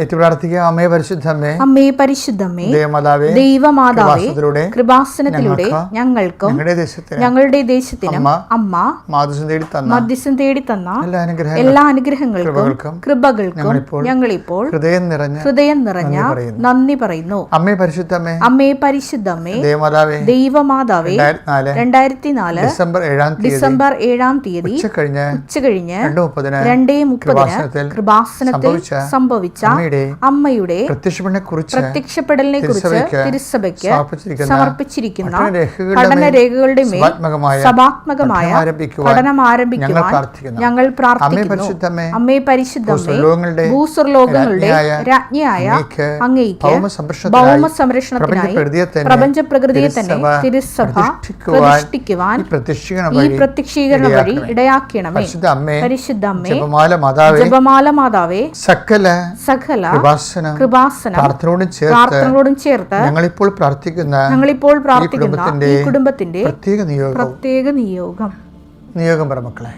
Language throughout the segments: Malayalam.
ഏറ്റു പ്രാർത്ഥിക്കുക. അമ്മേ പരിശുദ്ധമ്മേ അമ്മേ പരിശുദ്ധമ്മേ ദേവമാതാവേ ദൈവമാതാവേ കൃപാസനത്തിലൂടെ ഞങ്ങൾക്ക് ഞങ്ങളുടെ ദേശത്തിന് അമ്മ മാതൃസം തേടി തന്ന മധ്യസ്ഥം തേടി തന്ന എല്ലാ അനുഗ്രഹങ്ങൾക്കും കൃപകൾക്കും ഞങ്ങൾ ഞങ്ങളിപ്പോൾ ഹൃദയം നിറഞ്ഞ ഹൃദയം നിറഞ്ഞ നന്ദി പറയുന്നു. അമ്മേ പരിശുദ്ധമ്മേ അമ്മേ പരിശുദ്ധമ്മേ ദേവമാതാവേ ദൈവമാതാവേ രണ്ടായിരത്തി നാല് ഡിസംബർ ഏഴാം ഡിസംബർ ഏഴാം തീയതി ഉച്ച കഴിഞ്ഞ് രണ്ട് മുപ്പതിന് രണ്ടേ മുപ്പതിന് കൃപാസനത്തിൽ സംഭവിച്ച അമ്മയുടെ അമ്മയുടെ പ്രത്യക്ഷപ്പെടലിനെ കുറിച്ച് തിരുസഭയ്ക്ക് സമർപ്പിച്ചിരിക്കുന്ന പഠന രേഖകളുടെ മേൽ സഭാത്മകമായ പഠനം ആരംഭിക്കുവാൻ ഞങ്ങൾ പ്രാർത്ഥിക്കുന്നു. അമ്മയെ അമ്മേ പരിശുദ്ധമേ ഭൂസ്വർലോകങ്ങളുടെ രാജ്ഞിയായ അങ്ങേക്ക് ഭൗമ സംരക്ഷണത്തിനായി പ്രപഞ്ച പ്രകൃതിയെ തന്നെ തിരുസഭ പ്രതിഷ്ഠിക്കുവാൻ ഈ പ്രത്യക്ഷീകരണം വഴി ഇടയാക്കണമേ. പരിശുദ്ധ അമ്മേ ജപമാല മാതാവേ സകല സകല കൃപാസനം കൃപാസനം പ്രാർത്ഥനയോടും ചേർത്ത് പ്രാർത്ഥനകളോടും ചേർത്ത് ഞങ്ങളിപ്പോൾ പ്രാർത്ഥിക്കുന്ന ഞങ്ങളിപ്പോൾ പ്രാർത്ഥിക്കുന്ന കുടുംബത്തിന്റെ പ്രത്യേക നിയോഗം. പ്രത്യേക നിയോഗം. നിയോഗം പറ മക്കളെ.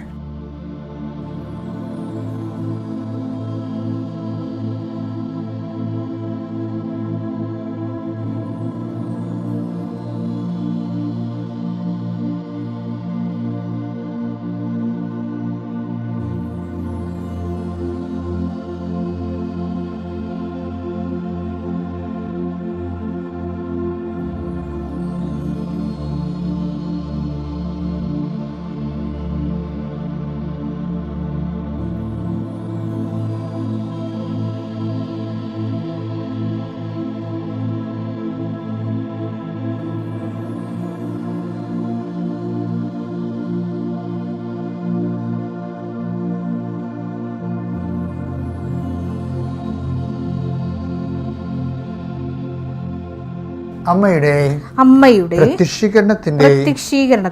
അമ്മയുടെ അമ്മയുടെ പ്രത്യക്ഷീകരണത്തിന്റെ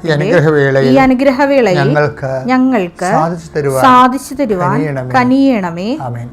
ഈ അനുഗ്രഹവേളയിൽ ഈ അനുഗ്രഹവേളയിൽ ഞങ്ങൾക്ക് ഞങ്ങൾക്ക് സാധിച്ചു തരുവാൻ. കനിയണമേ. ആമേൻ.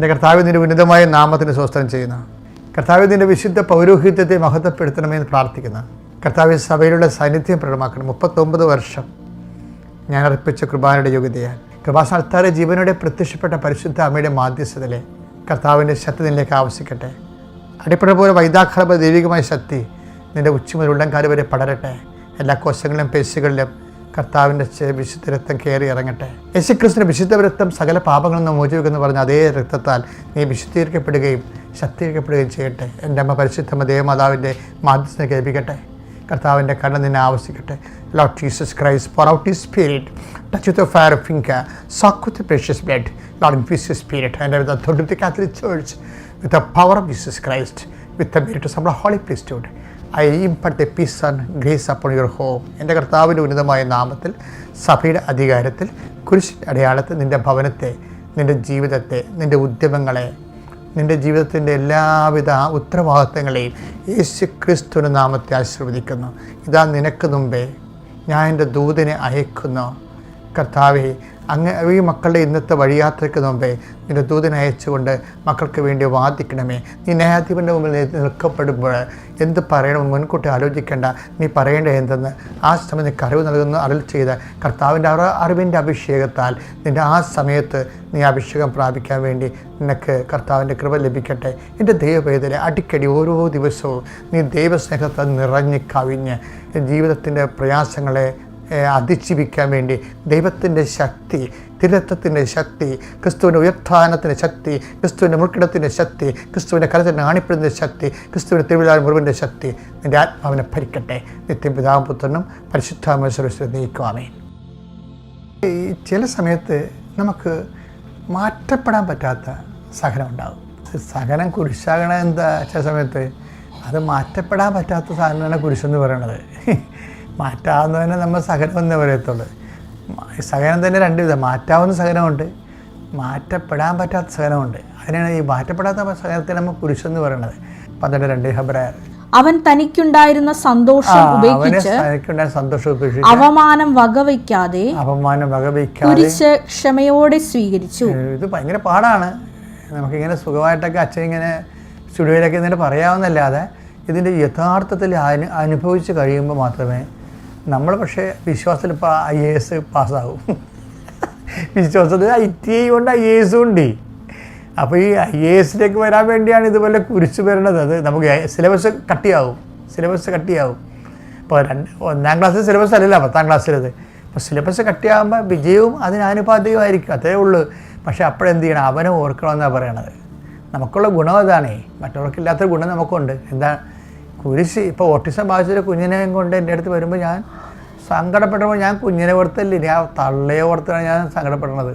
എന്റെ കർത്താവിന്റെ ഉന്നതമായ നാമത്തിന് സ്വസ്ത്രം ചെയ്യുന്നു കർത്താവിന്റെ വിശുദ്ധ പൗരോഹിത്യത്തെ മഹത്വപ്പെടുത്തണമെന്ന് പ്രാർത്ഥിക്കുന്ന കർത്താവ് സഭയിലുള്ള സാന്നിധ്യം പ്രകടമാക്കണം. മുപ്പത്തൊമ്പത് വർഷം ഞാൻ അർപ്പിച്ച കൃപാനയുടെ യോഗ്യതയാൽ കൃപാസ്ഥാനത്താരെ ജീവനോടെ പ്രത്യക്ഷപ്പെട്ട പരിശുദ്ധ അമ്മയുടെ മാധ്യസ്ഥതയിലെ കർത്താവിന്റെ ശക്തി നിലേക്ക് ആവശ്യിക്കട്ടെ അടിപ്പട പോലെ വൈദാഖലപ ദൈവികമായ ശക്തി നിന്റെ ഉച്ച മുതൽ ഉള്ളംകാൽ വരെ പടരട്ടെ. എല്ലാ കോശങ്ങളിലും പേശികളിലും കർത്താവിന്റെ വിശുദ്ധ രക്തം കയറി ഇറങ്ങട്ടെ. യേശുക്രിസ്തുവിന്റെ വിശുദ്ധ രക്തം സകല പാപങ്ങളിൽ നിന്ന് മോചിവെക്കെന്ന് പറഞ്ഞ അതേ രക്തത്താൽ നീ വിശുദ്ധീകരിക്കപ്പെടുകയും ശക്തീകരിക്കപ്പെടുകയും ചെയ്യട്ടെ. എന്റെ അമ്മ പരിശുദ്ധമ്മ ദേവമാതാവിന്റെ മാധ്യസ്ഥനെ കേൾപ്പിക്കട്ടെ. കർത്താവിന്റെ കണ്ണ് നിന്നെ ആവശ്യിക്കട്ടെ. Lord Jesus Christ pour out ഈ spirit touch with fire finger soak with precious blood Lord infuse spirit and with authority Catholic church with the power of Jesus Christ with the merit of holy Priesthood. I impart a peace and grace upon your home എന്റെ കർത്താവിന്റെ ഉന്നതമായ നാമത്തിൽ സഭയുടെ അധികാരത്തിൽ കുരിശ് അടയാളത്തിൽ നിന്റെ ഭവനത്തെ നിന്റെ ജീവിതത്തെ നിന്റെ ഉദ്യമങ്ങളെ നിന്റെ ജീവിതത്തിന്റെ എല്ലാവിധ ഉത്തരവാദിത്തങ്ങളെയും യേശു ക്രിസ്തുവിന്റെ നാമത്തെ ആശീർവദിക്കുന്നു. ഇതാ നിനക്ക് മുമ്പേ ഞാൻ എന്റെ ദൂതനെ അയക്കുന്നു. കർത്താവെ അങ്ങ് ഈ മക്കളുടെ ഇന്നത്തെ വഴിയാത്രയ്ക്ക് മുമ്പേ നിന്റെ ദൂതനെ അയച്ചുകൊണ്ട് മക്കൾക്ക് വേണ്ടി വാദിക്കണമേ. നീ ന്യായാധിപന്റെ മുമ്പിൽ നിൽക്കപ്പെടുമ്പോൾ എന്ത് പറയണമെന്ന് മുൻകൂട്ടി ആലോചിക്കേണ്ട. നീ പറയേണ്ട എന്തെന്ന്? ആ സമയം നിനക്ക് അറിവ് നൽകുന്ന അരൽ ചെയ്ത കർത്താവിന്റെ അറ അറിവിന്റെ അഭിഷേകത്താൽ നിന്റെ ആ സമയത്ത് നീ അഭിഷേകം പ്രാപിക്കാൻ വേണ്ടി നിനക്ക് കർത്താവിന്റെ കൃപ ലഭിക്കട്ടെ. എന്റെ ദൈവവേദന അടിക്കടി ഓരോ ദിവസവും നീ ദൈവസ്നേഹത്തെ നിറഞ്ഞ് കവിഞ്ഞ് ജീവിതത്തിന്റെ പ്രയാസങ്ങളെ അതിജീവിക്കാൻ വേണ്ടി ദൈവത്തിന്റെ ശക്തി തിരുത്തത്തിന്റെ ശക്തി ക്രിസ്തുവിന്റെ ഉയർത്ഥാനത്തിന്റെ ശക്തി ക്രിസ്തുവിന്റെ മുൾക്കിടത്തിന്റെ ശക്തി ക്രിസ്തുവിന്റെ കരത്തിന്റെ ആണിപ്പിടുന്ന ശക്തി ക്രിസ്തുവിന്റെ തിരുവിതാൽ മുറിവിന്റെ ശക്തി നിന്റെ ആത്മാവിനെ ഭരിക്കട്ടെ. നിത്യം പിതാപുത്രനും പുത്രനും പരിശുദ്ധാമേശ്വര നീക്കുവാമേ ഈ ചില സമയത്ത് നമുക്ക് മാറ്റപ്പെടാൻ പറ്റാത്ത സഹനം ഉണ്ടാകും. സഹനം കുരിശാകണം എന്താ? ചില സമയത്ത് അത് മാറ്റപ്പെടാൻ പറ്റാത്ത സാധനമാണ് കുരിശെന്ന് പറയണത് മാറ്റാവുന്നതിനെ നമ്മൾ സഹനം എന്നേ പറയത്തുള്ളൂ സഹനം തന്നെ രണ്ട് വിധം. മാറ്റാവുന്ന സഹനമുണ്ട് മാറ്റപ്പെടാൻ പറ്റാത്ത സഹനമുണ്ട്. അതിനാണ് ഈ മാറ്റപ്പെടാത്ത സഹനത്തെ നമ്മൾ എന്ന് പറയുന്നത്. പന്ത്രണ്ട് രണ്ട് ഹബ്രായർ അവൻ തനിക്കുണ്ടായിരുന്ന സന്തോഷം ഉപേക്ഷിച്ച് സന്തോഷം ഉപേക്ഷിച്ച് അവമാനം വകവയ്ക്കാതെ അപമാനം വകവയ്ക്കാതെ കുരിശ് ക്ഷമയോടെ സ്വീകരിച്ചു. ഇത് ഭയങ്കര പാടാണ്. നമുക്കിങ്ങനെ സുഖമായിട്ടൊക്കെ അച്ഛൻ ഇങ്ങനെ സ്റ്റുഡിയോയിലൊക്കെ എന്നിട്ട് പറയാവുന്നല്ലാതെ ഇതിന്റെ യഥാർത്ഥത്തിൽ അനു അനുഭവിച്ച് കഴിയുമ്പോൾ മാത്രമേ നമ്മൾ പക്ഷേ വിശ്വാസത്തിൽ ഇപ്പോൾ ഐ എ എസ് പാസ്സാകും. വിശ്വാസത്തിൽ ഐ ടി ഐ കൊണ്ട് ഐ എ എസും ഉണ്ട്. അപ്പോൾ ഈ ഐ എ എസിലേക്ക് വരാൻ വേണ്ടിയാണ് ഇതുപോലെ കുരിച്ചു വരണത്. അത് നമുക്ക് സിലബസ് കട്ടിയാവും. സിലബസ് കട്ടിയാവും. ഇപ്പോൾ രണ്ട് ഒന്നാം ക്ലാസ്സിൽ സിലബസ് അല്ലല്ലോ പത്താം ക്ലാസ്സിലത് അപ്പോൾ സിലബസ് കട്ടിയാകുമ്പോൾ വിജയവും അതിനാനുപാതികമായിരിക്കും അതേ ഉള്ളൂ. പക്ഷേ അപ്പോഴെന്ത് ചെയ്യണം? അവനെ ഓർക്കണമെന്നാണ് പറയണത്. നമുക്കുള്ള ഗുണം അതാണേ. മറ്റുള്ളവർക്കില്ലാത്തൊരു ഗുണം നമുക്കുണ്ട്. എന്താ കുരിശ് ഇപ്പോൾ ഓട്ടിസം ബാധിച്ചൊരു കുഞ്ഞിനെ കൊണ്ട് എന്റെ അടുത്ത് വരുമ്പോൾ ഞാൻ സങ്കടപ്പെടുമ്പോൾ ഞാൻ കുഞ്ഞിനെ ഓർത്തല്ലേ ഞാൻ തള്ളയെ ഓർത്താണ് ഞാൻ സങ്കടപ്പെടുന്നത്.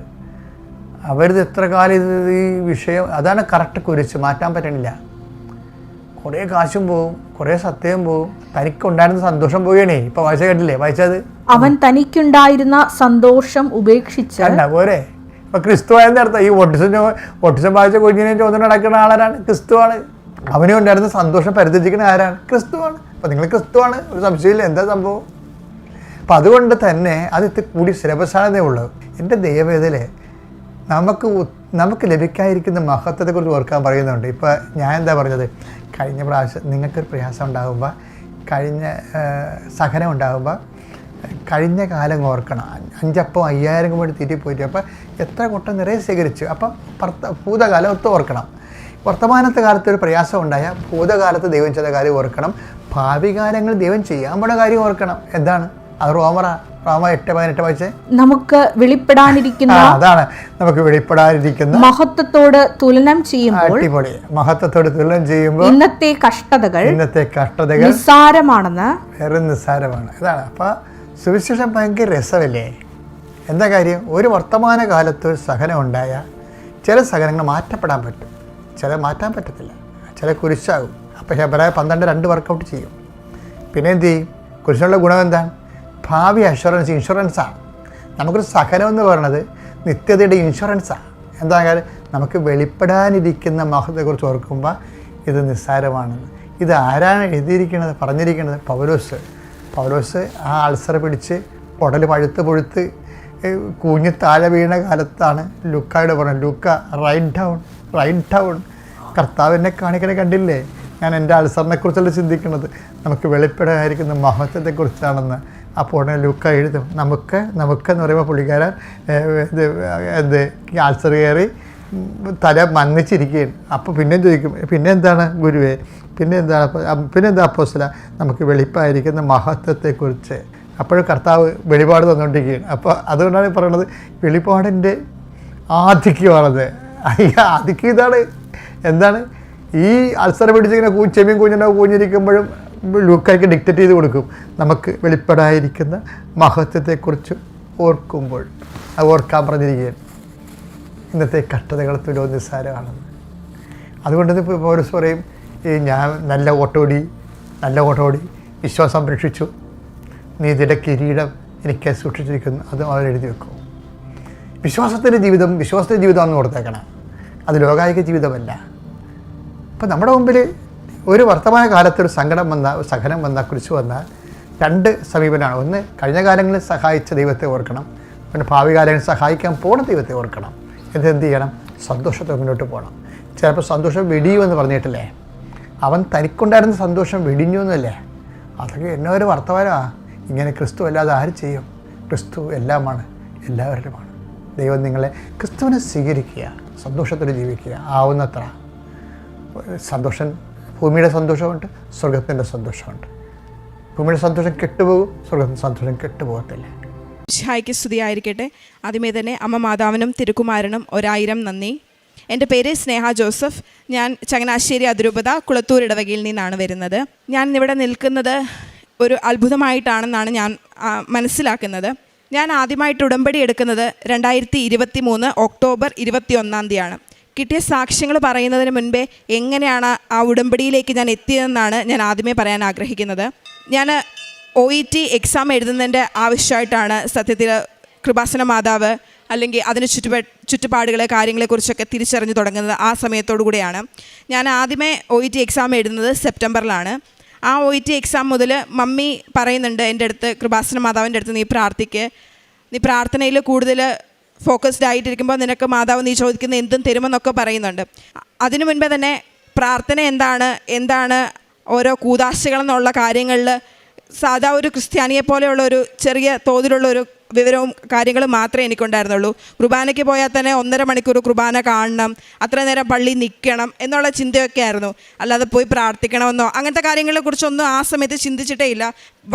അവരിത് എത്ര കാലം ഇത് ഈ വിഷയം അതാണ് കറക്റ്റ് കുരിശ് മാറ്റാൻ പറ്റണില്ല. കുറേ കാശും പോവും കുറേ സത്യവും പോവും. തനിക്കുണ്ടായിരുന്ന സന്തോഷം പോവുകയാണേ ഇപ്പൊ വായിച്ച കേട്ടില്ലേ? വായിച്ചത്? അവൻ തനിക്കുണ്ടായിരുന്ന സന്തോഷം ഉപേക്ഷിച്ച പോരെ. ഇപ്പൊ ക്രിസ്തു ആയെന്ന് അർത്ഥം ഈ ഒട്ടിസം ഒട്ടിസം ബാധിച്ച കുഞ്ഞിനെ ചോദ്യം നടക്കുന്ന ആളാരാണ് ക്രിസ്തുവാണ് അവനും ഉണ്ടായിരുന്ന സന്തോഷം പരിധിച്ചിരിക്കുന്ന ആരാണ്? ക്രിസ്തുവാണ്. അപ്പൊ നിങ്ങൾ ക്രിസ്തുവാണ്. ഒരു സംശയമില്ല. എന്താ സംഭവം? അപ്പം അതുകൊണ്ട് തന്നെ അത് ഇത്തിരി കൂടി ഉള്ളൂ. എന്റെ ദൈവവേദലെ നമുക്ക് നമുക്ക് ലഭിക്കാതിരിക്കുന്ന മഹത്വത്തെക്കുറിച്ച് ഓർക്കാൻ പറയുന്നുണ്ട്. ഇപ്പോൾ ഞാൻ എന്താ പറഞ്ഞത്? കഴിഞ്ഞ പ്രാവശ്യം നിങ്ങൾക്കൊരു പ്രയാസം ഉണ്ടാകുമ്പോൾ കഴിഞ്ഞ സഹനം ഉണ്ടാകുമ്പോൾ കഴിഞ്ഞ കാലം ഓർക്കണം. അഞ്ചപ്പം അയ്യായിരം കൂടി തീറ്റി പോയിട്ട് അപ്പോൾ എത്ര കൊട്ടം നിറയെ ശേഖരിച്ചു. അപ്പം ഭർത്ത ഭൂതകാലം ഒത്ത് ഓർക്കണം. വർത്തമാനത്തെ കാലത്ത് ഒരു പ്രയാസം ഉണ്ടായ ഭൂതകാലത്ത് ദൈവം ചെയ്ത കാര്യം ഓർക്കണം. ഭാവി കാലങ്ങൾ ദൈവം ചെയ്യാൻ പോണ കാര്യം ഓർക്കണം. എന്താണ്? അത് റോമറ. റോമ എട്ട് പതിനെട്ട് വായിച്ചേ? നമുക്ക് വെളിപ്പെടാനിരിക്കുന്ന അതാണ്. നമുക്ക് വെളിപ്പെടാനിരിക്കുന്ന മഹത്വത്തോട് തുലനം ചെയ്യുമ്പോൾ അടിപൊളി. മഹത്വത്തോട് തുലനം ചെയ്യുമ്പോൾ ഇന്നത്തെ കഷ്ടതകൾ ഇന്നത്തെ കഷ്ടതകൾ നിസ്സാരമാണെന്ന് വേറെ നിസ്സാരമാണ്. ഇതാണ്. അപ്പോൾ സുവിശേഷം ഭയങ്കര രസമല്ലേ? എന്താ കാര്യം? ഒരു വർത്തമാന കാലത്ത് ഒരു സഹനം ഉണ്ടായാൽ ചില സഹനങ്ങൾ മാറ്റപ്പെടാൻ പറ്റും. ചില മാറ്റാൻ പറ്റത്തില്ല. ചില കുരിശാകും. അപ്പോൾ ഹെബറായ പന്ത്രണ്ട് രണ്ട് വർക്കൗട്ട് ചെയ്യും. പിന്നെ എന്ത് ചെയ്യും? കുരിശിനുള്ള ഗുണം എന്താ? ഭാവി അഷുറൻസ് ഇൻഷുറൻസാണ് നമുക്കൊരു സഹനം എന്ന് പറയുന്നത് നിത്യതയുടെ ഇൻഷുറൻസാണ് എന്താ കാര്യം? നമുക്ക് വെളിപ്പെടാനിരിക്കുന്ന മഹത്തെക്കുറിച്ച് ഓർക്കുമ്പോൾ ഇത് നിസ്സാരമാണെന്ന് ഇത് ആരാണ് എഴുതിയിരിക്കുന്നത് പറഞ്ഞിരിക്കുന്നത്? പൗലോസ്. പൗലോസ് ആ അൾസർ പിടിച്ച് ഉടൽ പഴുത്ത് പൊഴുത്ത് കുഞ്ഞ് താഴെ വീണ കാലത്താണ് ലുക്കായോട് പറഞ്ഞത്. ലുക്ക റൈറ്റ് ഡൗൺ റൈറ്റ് ഡൗൺ എന്നെ കാണിക്കണ കണ്ടില്ലേ? ഞാൻ എന്റെ അൾസറിനെ കുറിച്ചല്ല ചിന്തിക്കുന്നത്. നമുക്ക് വെളിപ്പെടാതിരിക്കുന്ന മഹത്വത്തെക്കുറിച്ചാണെന്ന് അപ്പോൾ ഉടനെ ലുക്ക എഴുതും. നമുക്ക് നമുക്ക് എന്ന് പറയുമ്പോൾ പുള്ളിക്കാരൻ ഇത് എന്ത് ആൾസർ കയറി തല മന്നിച്ചിരിക്കുകയാണ്. അപ്പോൾ പിന്നെയും ചോദിക്കും പിന്നെ എന്താണ് ഗുരുവേ? പിന്നെ എന്താണ് പിന്നെ എന്താ അപ്പോസില നമുക്ക് വെളിപ്പായിരിക്കുന്ന മഹത്വത്തെക്കുറിച്ച്. അപ്പോഴും കർത്താവ് വെളിപാട് തന്നുകൊണ്ടിരിക്കുകയാണ്. അപ്പോൾ അതുകൊണ്ടാണ് പറയുന്നത് വെളിപാടിന്റെ ആധിക്യമാണത്. ഈ ആധിക്യം ഇതാണ്. എന്താണ്? ഈ അൾസർ പിടിച്ചിങ്ങനെ കൂ ചെമ്മീൻ കുഞ്ഞിനോ കൂഞ്ഞിരിക്കുമ്പോഴും ലൂക്കായ്ക്ക് ഡിക്റ്റേറ്റ് ചെയ്ത് കൊടുക്കും. നമുക്ക് വെളിപ്പെടായിരിക്കുന്ന മഹത്വത്തെക്കുറിച്ച് ഓർക്കുമ്പോൾ അത് ഓർക്കാൻ പറഞ്ഞിരിക്കുകയാണ്. ഇന്നത്തെ കഷ്ടതകൾ തുലോ നിസ്സാരമാണെന്ന്. അതുകൊണ്ട് ഇപ്പോൾ പൗരസ് പറയും ഈ ഞാൻ നല്ല ഓട്ടോടി നല്ല ഓട്ടോടി വിശ്വാസം രക്ഷിച്ചു നീതിയുടെ കിരീടം എനിക്ക് സൂക്ഷിച്ചിരിക്കുന്നു. അത് അവരെഴുതി വെക്കും. വിശ്വാസത്തിന്റെ ജീവിതം വിശ്വാസത്തിന്റെ ജീവിതമാണെന്ന് ഓർത്തേക്കണം. അത് ലോകായിക ജീവിതമല്ല. അപ്പം നമ്മുടെ മുമ്പിൽ ഒരു വർത്തമാന കാലത്ത് ഒരു സങ്കടം വന്ന ഒരു സഹനം വന്ന കുറിച്ച് വന്നാൽ രണ്ട് സമീപനമാണ്. ഒന്ന് കഴിഞ്ഞ കാലങ്ങളിൽ സഹായിച്ച ദൈവത്തെ ഓർക്കണം. പിന്നെ ഭാവി കാലങ്ങളിൽ സഹായിക്കാൻ പോണ ദൈവത്തെ ഓർക്കണം. എന്നിട്ട് എന്ത് ചെയ്യണം? സന്തോഷത്തോടെ മുന്നോട്ട് പോകണം ചിലപ്പോൾ സന്തോഷം വെടിയുമെന്ന് പറഞ്ഞിട്ടില്ലേ? അവൻ തനിക്കുണ്ടായിരുന്ന സന്തോഷം വെടിഞ്ഞു എന്നല്ലേ? അതൊക്കെ എന്നെ ഒരു വർത്തമാനമാണ് ഇങ്ങനെ ക്രിസ്തു അല്ലാതെ ആര് ചെയ്യും? ക്രിസ്തു എല്ലാമാണ് എല്ലാവരുടെയുമാണ് ദൈവം നിങ്ങളെ ക്രിസ്തുവിനെ സ്വീകരിക്കുക സന്തോഷത്തോടെ ജീവിക്കുക ആവുന്നത്ര. സന്തോഷം ഭൂമിയുടെ സന്തോഷമുണ്ട് സ്വർഗത്തിന്റെ സന്തോഷമുണ്ട്. ഭൂമിയുടെ സന്തോഷം കെട്ടുപോകും സ്വർഗത്തിന്റെ സന്തോഷം കെട്ടുപോകത്തില്ല. ഷായ്ക്ക് സ്തുതിയായിരിക്കട്ടെ. ആദ്യമേ തന്നെ അമ്മ മാതാവിനും തിരുക്കുമാരനും ഒരായിരം നന്ദി. എന്റെ പേര് സ്നേഹ ജോസഫ്. ഞാൻ ചങ്ങനാശ്ശേരി അതിരൂപത കുളത്തൂർ ഇടവകയിൽ നിന്നാണ് വരുന്നത്. ഞാൻ ഇവിടെ നിൽക്കുന്നത് ഒരു അത്ഭുതമായിട്ടാണെന്നാണ് ഞാൻ മനസ്സിലാക്കുന്നത്. ഞാൻ ആദ്യമായിട്ട് ഉടമ്പടി എടുക്കുന്നത് രണ്ടായിരത്തി ഇരുപത്തി മൂന്ന് ഒക്ടോബർ ഇരുപത്തി ഒന്നാം തീയതിയാണ്. കിട്ടിയ സാക്ഷ്യങ്ങൾ പറയുന്നതിന് മുൻപേ എങ്ങനെയാണ് ആ ഉടമ്പടിയിലേക്ക് ഞാൻ എത്തിയതെന്നാണ് ഞാൻ ആദ്യമേ പറയാൻ ആഗ്രഹിക്കുന്നത്. ഞാൻ ഒ ഇ ടി എക്സാം എഴുതുന്നതിന്റെ ആവശ്യമായിട്ടാണ് സത്യത്തിൽ കൃപാസന മാതാവ് അല്ലെങ്കിൽ അതിന് ചുറ്റുപാ ചുറ്റുപാടുകളെ കാര്യങ്ങളെക്കുറിച്ചൊക്കെ തിരിച്ചറിഞ്ഞു തുടങ്ങുന്നത് ആ സമയത്തോടു കൂടിയാണ് ഞാൻ ആദ്യമേ ഒ ഇ ടി എക്സാം എഴുതുന്നത് സെപ്റ്റംബറിലാണ്. ആ ഒ ടി എക്സാം മുതൽ മമ്മി പറയുന്നുണ്ട് എന്റെ അടുത്ത് കൃപാസന മാതാവിന്റെ അടുത്ത് നീ പ്രാർത്ഥിക്ക്. നീ പ്രാർത്ഥനയിൽ കൂടുതൽ ഫോക്കസ്ഡ് ആയിട്ടിരിക്കുമ്പോൾ നിനക്ക് മാതാവ് നീ ചോദിക്കുന്ന എന്തും തരുമെന്നൊക്കെ പറയുന്നുണ്ട്. അതിനു മുൻപേ തന്നെ പ്രാർത്ഥന എന്താണ്? എന്താണ് ഓരോ കൂതാശകളെന്നുള്ള കാര്യങ്ങളിൽ സാധാ ഒരു ക്രിസ്ത്യാനിയെ പോലെയുള്ള ഒരു ചെറിയ തോതിലുള്ള ഒരു വിവരവും കാര്യങ്ങളും മാത്രമേ എനിക്കുണ്ടായിരുന്നുള്ളൂ. കുർബാനയ്ക്ക് പോയാൽ തന്നെ ഒന്നര മണിക്കൂർ കുർബാന കാണണം അത്ര നേരം പള്ളി നിൽക്കണം എന്നുള്ള ചിന്തയൊക്കെ ആയിരുന്നു. അല്ലാതെ പോയി പ്രാർത്ഥിക്കണമെന്നോ അങ്ങനത്തെ കാര്യങ്ങളെക്കുറിച്ചൊന്നും ആ സമയത്ത് ചിന്തിച്ചിട്ടേ ഇല്ല.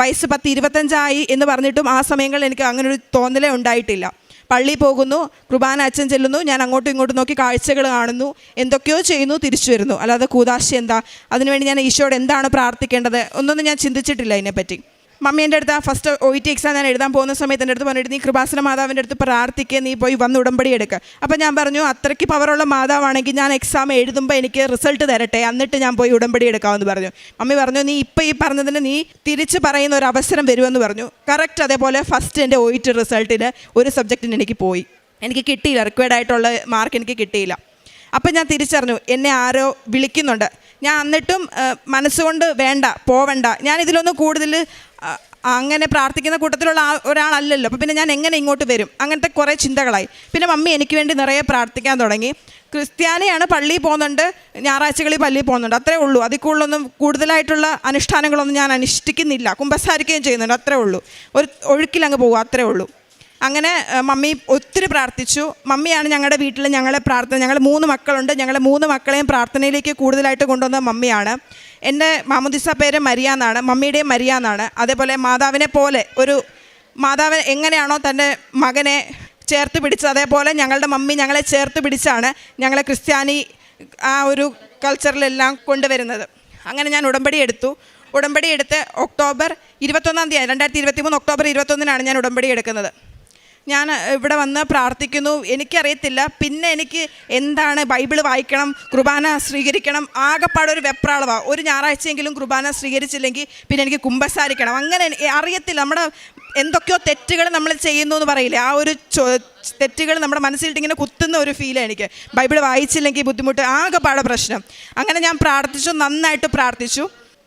വയസ്സ് പത്ത് ഇരുപത്തഞ്ചായി എന്ന് പറഞ്ഞിട്ടും ആ സമയങ്ങളിൽ എനിക്ക് അങ്ങനെ ഒരു തോന്നലേ ഉണ്ടായിട്ടില്ല. പള്ളി പോകുന്നു കുർബാന അച്ഛൻ ചെല്ലുന്നു ഞാൻ അങ്ങോട്ടും ഇങ്ങോട്ടും നോക്കി കാഴ്ചകൾ കാണുന്നു എന്തൊക്കെയോ ചെയ്യുന്നു തിരിച്ചു വരുന്നു. അല്ലാതെ കൂതാശ എന്താ? അതിനുവേണ്ടി ഞാൻ ഈശോയോട് എന്താണ് പ്രാർത്ഥിക്കേണ്ടത്? ഒന്നൊന്നും ഞാൻ ചിന്തിച്ചിട്ടില്ല അതിനെപ്പറ്റി മമ്മി എന്റെ അടുത്ത് ആ ഫസ്റ്റ് ഒ ടി എക്സാം ഞാൻ എഴുതാൻ പോകുന്ന സമയത്ത് എന്റെ അടുത്ത് പറഞ്ഞിട്ട് നീ കൃപാസന മാതാവിന്റെ അടുത്ത് പ്രാർത്ഥിക്കുക നീ പോയി വന്ന് ഉടമ്പടി എടുക്കുക അപ്പോൾ ഞാൻ പറഞ്ഞു അത്രയ്ക്ക് പവറുള്ള മാതാവാണെങ്കിൽ ഞാൻ എക്സാം എഴുതുമ്പോൾ എനിക്ക് റിസൾട്ട് തരട്ടെ എന്നിട്ട് ഞാൻ പോയി ഉടമ്പടി എടുക്കാമെന്ന് പറഞ്ഞു. മമ്മി പറഞ്ഞു നീ ഇപ്പോൾ ഈ പറഞ്ഞതിന് നീ തിരിച്ച് പറയുന്ന ഒരു അവസരം വരുമെന്ന് പറഞ്ഞു. കറക്റ്റ് അതേപോലെ ഫസ്റ്റ് എന്റെ ഒ ടി റിസൾട്ടിൽ ഒരു സബ്ജക്റ്റിന് എനിക്ക് പോയി. എനിക്ക് കിട്ടിയില്ല റിക്വയർഡ് ആയിട്ടുള്ള മാർക്ക് എനിക്ക് കിട്ടിയില്ല. അപ്പം ഞാൻ തിരിച്ചറിഞ്ഞു എന്നെ ആരോ വിളിക്കുന്നുണ്ട്. ഞാൻ എന്നിട്ടും മനസ്സുകൊണ്ട് വേണ്ട പോവണ്ട. ഞാൻ ഇതിലൊന്നും കൂടുതൽ അങ്ങനെ പ്രാർത്ഥിക്കുന്ന കൂട്ടത്തിലുള്ള ഒരാളല്ലല്ലോ. അപ്പോൾ പിന്നെ ഞാൻ എങ്ങനെ ഇങ്ങോട്ട് വരും? അങ്ങനത്തെ കുറേ ചിന്തകളായി. പിന്നെ മമ്മി എനിക്ക് വേണ്ടി നിറയെ പ്രാർത്ഥിക്കാൻ തുടങ്ങി. ക്രിസ്ത്യാനിയാണ് പള്ളിയിൽ പോകുന്നുണ്ട്. ഞായറാഴ്ചകളിൽ പള്ളിയിൽ പോകുന്നുണ്ട്. അത്രേ ഉള്ളൂ. അതിൽ കൂടുതലൊന്നും കൂടുതലായിട്ടുള്ള അനുഷ്ഠാനങ്ങളൊന്നും ഞാൻ അനുഷ്ഠിക്കുന്നില്ല. കുമ്പസാരിക്കുകയും ചെയ്യുന്നുണ്ട്. അത്രേ ഉള്ളൂ. ഒരു ഒഴുക്കിലങ്ങ് പോകുക അത്രേ ഉള്ളൂ. അങ്ങനെ മമ്മി ഒത്തിരി പ്രാർത്ഥിച്ചു. മമ്മിയാണ് ഞങ്ങളുടെ വീട്ടിൽ ഞങ്ങളെ പ്രാർത്ഥന ഞങ്ങൾ മൂന്ന് മക്കളുണ്ട്. ഞങ്ങളെ മൂന്ന് മക്കളെയും പ്രാർത്ഥനയിലേക്ക് കൂടുതലായിട്ട് കൊണ്ടുവന്ന മമ്മിയാണ്. എന്റെ മാമുദിസ പേര് മരിയ എന്നാണ് മമ്മിയുടെയും മരിയ എന്നാണ്. അതേപോലെ മാതാവിനെ പോലെ ഒരു മാതാവ് എങ്ങനെയാണോ തന്റെ മകനെ ചേർത്ത് പിടിച്ചത് അതേപോലെ ഞങ്ങളുടെ മമ്മി ഞങ്ങളെ ചേർത്ത് പിടിച്ചാണ് ഞങ്ങളെ ക്രിസ്ത്യാനി ആ ഒരു കൾച്ചറിലെല്ലാം കൊണ്ടുവരുന്നത്. അങ്ങനെ ഞാൻ ഉടമ്പടി എടുത്തു. ഉടമ്പടി എടുത്ത് ഒക്ടോബർ ഇരുപത്തൊന്നാം തീയതി രണ്ടായിരത്തി ഇരുപത്തി മൂന്ന് ഒക്ടോബർ ഇരുപത്തൊന്നിനാണ് ഞാൻ ഉടമ്പടി എടുക്കുന്നത്. ഞാൻ ഇവിടെ വന്ന് പ്രാർത്ഥിക്കുന്നു. എനിക്കറിയത്തില്ല. പിന്നെ എനിക്ക് എന്താണ് ബൈബിൾ വായിക്കണം കുർബാന സ്വീകരിക്കണം ആകെപ്പാടെ ഒരു വെപ്രാളവാണ് ഒരു ഞായറാഴ്ചയെങ്കിലും കുർബാന സ്വീകരിച്ചില്ലെങ്കിൽ പിന്നെ എനിക്ക് കുമ്പസാരിക്കണം. അങ്ങനെ അറിയത്തില്ല. നമ്മുടെ എന്തൊക്കെയോ തെറ്റുകൾ നമ്മൾ ചെയ്യുന്നു എന്ന് പറയില്ലേ? ആ ഒരു തെറ്റുകൾ നമ്മുടെ മനസ്സിലിട്ട് ഇങ്ങനെ കുത്തുന്ന ഒരു ഫീലാണ് എനിക്ക്. ബൈബിൾ വായിച്ചില്ലെങ്കിൽ ബുദ്ധിമുട്ട് ആകെപ്പാടെ പ്രശ്നം. അങ്ങനെ ഞാൻ പ്രാർത്ഥിച്ചു നന്നായിട്ട് പ്രാർത്ഥിച്ചു.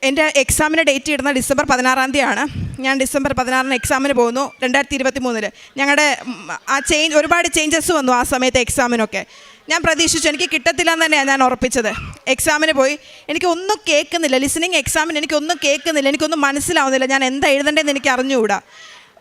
എന്റെ എക്സാമിന് ഡേറ്റ് ഇടുന്ന ഡിസംബർ പതിനാറാം തീയതിയാണ്. ഞാൻ ഡിസംബർ പതിനാറിന് എക്സാമിന് പോകുന്നു രണ്ടായിരത്തി ഇരുപത്തി മൂന്നിൽ ഞങ്ങളുടെ ആ ചേഞ്ച് ഒരുപാട് ചേഞ്ചസ് വന്നു ആ സമയത്ത് എക്സാമിനൊക്കെ ഞാൻ പ്രതീക്ഷിച്ചു എനിക്ക് കിട്ടത്തില്ല എന്ന് തന്നെയാണ് ഞാൻ ഉറപ്പിച്ചത്. എക്സാമിന് പോയി. എനിക്ക് ഒന്നും കേൾക്കുന്നില്ല. ലിസണിങ് എക്സാമിന് എനിക്കൊന്നും കേൾക്കുന്നില്ല. എനിക്കൊന്നും മനസ്സിലാവുന്നില്ല. ഞാൻ എന്താ എഴുതേണ്ടതെന്ന് എനിക്ക് അറിഞ്ഞുകൂടാ.